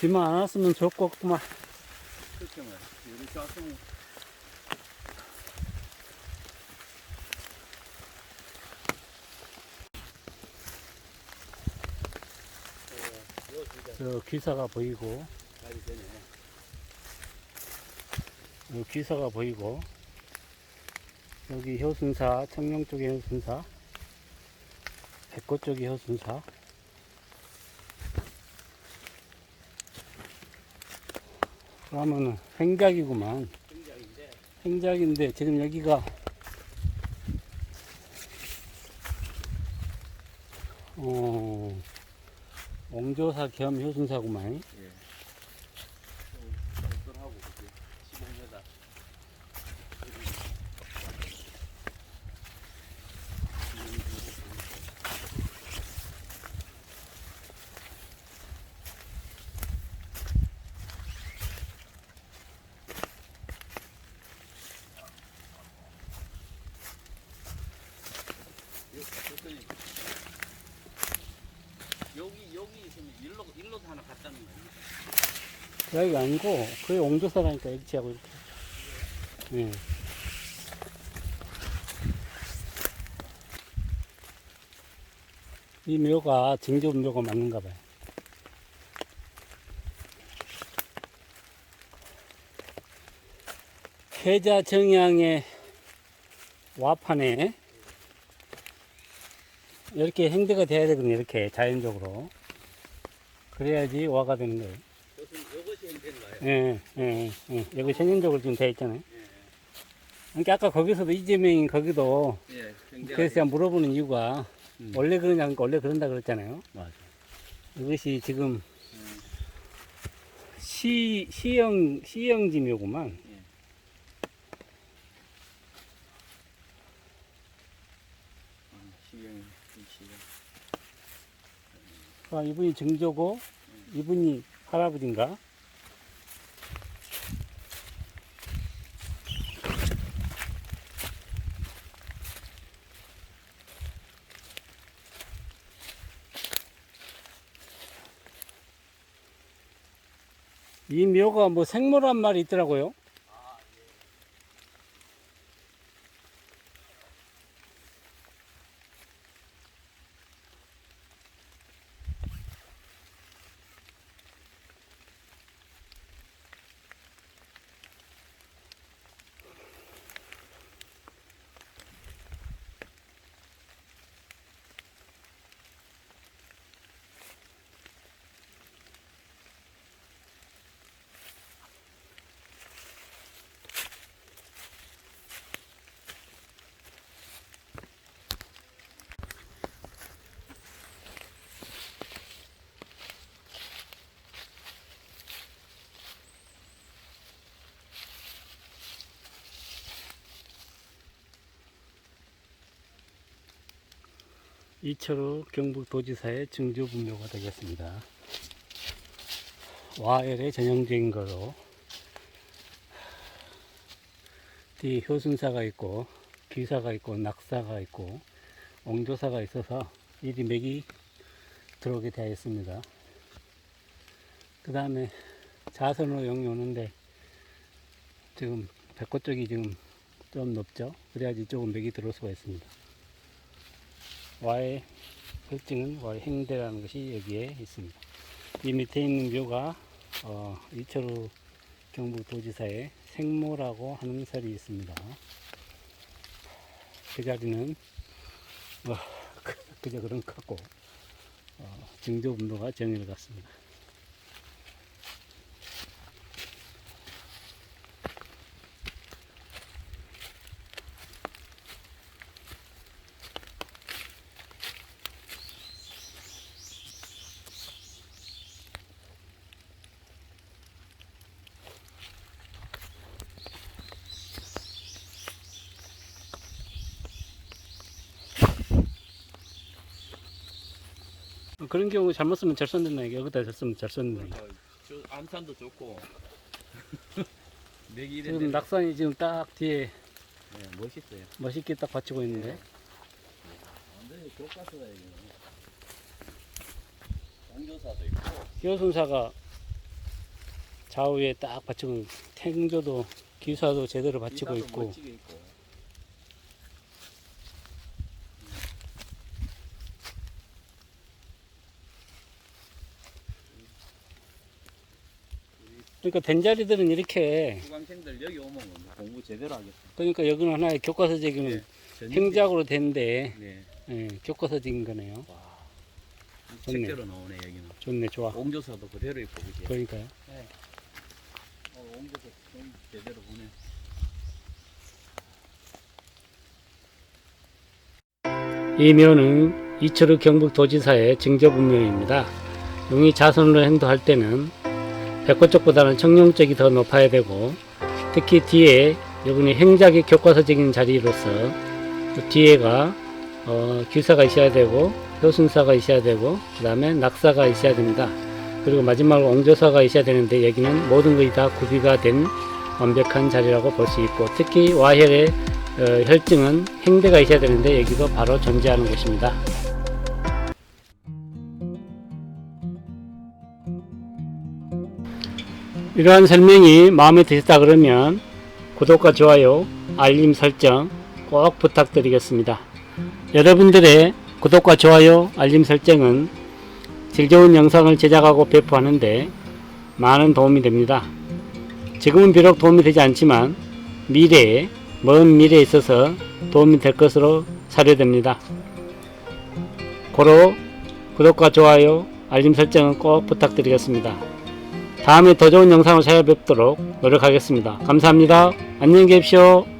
비만 안 왔으면 좋을 것 같구만. 그렇게 말이야. 이렇게 왔으면 저 귀사가 보이고, 요 귀사가 보이고, 여기 효순사, 청룡 쪽에 효순사, 백호 쪽에 효순사. 그러면은 행작이구만. 행작인데 지금 여기가 어 옹조사 겸 효순사구만. 예. 좀 쏠쏠하고 그지. 15m. 일로 일로도 하나 갔다는 거야. 여기가 아니고 그게 옹조사라니까 일치하고 이렇게. 예. 이 묘가 증조분 묘가 맞는가 봐요. 회자 정향의 와판에 이렇게 행대가 돼야 되거든요. 이렇게 자연적으로. 그래야지 와가 되는 거예요. 예, 예, 예. 여기 생년적으로 지금 돼 있잖아요. 예. 그러니까 아까 거기서도 이재명이 거기도 예. 그래서 제가 물어보는 이유가 음. 원래 그러냐, 원래 그런다 그랬잖아요. 맞아. 이것이 지금 음. 시, 시형, 시형지묘구만. 예. 아. 아, 이분이 증조고, 이분이 할아버지인가? 이 묘가 뭐 생모란 말이 있더라고요. 이철우 경북도지사의 증조분묘가 되겠습니다. 와엘의 전형적인 거로 뒤 효순사가 있고 귀사가 있고 낙사가 있고 옹조사가 있어서 일이 맥이 들어오게 되어 있습니다. 그 다음에 자선으로 영이 오는데 지금 백호 쪽이 지금 좀 높죠. 그래야지 조금 맥이 들어올 수가 있습니다. 와의 혈증은 와의 행대라는 것이 여기에 있습니다. 이 밑에 있는 묘가 어, 이철우 경북도지사의 생모라고 하는 설이 있습니다. 그 자리는 뭐 그- 그저 그런 것 같고 어, 증조분도가 정의를 갖습니다. 그런 경우 잘못 쓰면 잘 썼는데 여기다 잘 쓰면 잘 썼는데. 그러니까 저 암산도 좋고. 맥이 지금 낙산이 지금 딱 뒤에 네, 멋있어요. 멋있게 딱 받치고 있는데. 완전히 교과서다 이거. 강조사도 있고. 효순사가 좌우에 딱 받치고 탱조도 기사도 제대로 받치고 기사도 있고. 멋지게 있고. 그러니까 된자리들은 이렇게 수강생들 여기 오면 공부 제대로 하겠다. 그러니까 여기는 하나의 교과서적인 네. 행작으로 된데 네. 예, 교과서적인 거네요. 와. 좋네. 책대로 나오네 여기는. 좋네 좋아. 옹조사도 그대로 있고 그지. 그러니까요. 어, 옹조사 좀 제대로 보네. 이 묘는 이철우 경북도지사의 증조분묘입니다. 용이 자손으로 행도할 때는 백호 쪽보다는 청룡적이 더 높아야 되고 특히 뒤에 여기는 행작의 교과서적인 자리로서 그 뒤에가 어, 규사가 있어야 되고 효순사가 있어야 되고 그 다음에 낙사가 있어야 됩니다. 그리고 마지막으로 옹조사가 있어야 되는데 여기는 모든 것이 다 구비가 된 완벽한 자리라고 볼 수 있고 특히 와혈의 어, 혈증은 행대가 있어야 되는데 여기도 바로 존재하는 곳입니다. 이러한 설명이 마음에 드셨다 그러면 구독과 좋아요, 알림 설정 꼭 부탁드리겠습니다. 여러분들의 구독과 좋아요, 알림 설정은 질 좋은 영상을 제작하고 배포하는데 많은 도움이 됩니다. 지금은 비록 도움이 되지 않지만 미래에 먼 미래에 있어서 도움이 될 것으로 사료됩니다. 고로 구독과 좋아요, 알림 설정은 꼭 부탁드리겠습니다. 다음에 더 좋은 영상을 찾아뵙도록 노력하겠습니다. 감사합니다. 안녕히 계십시오.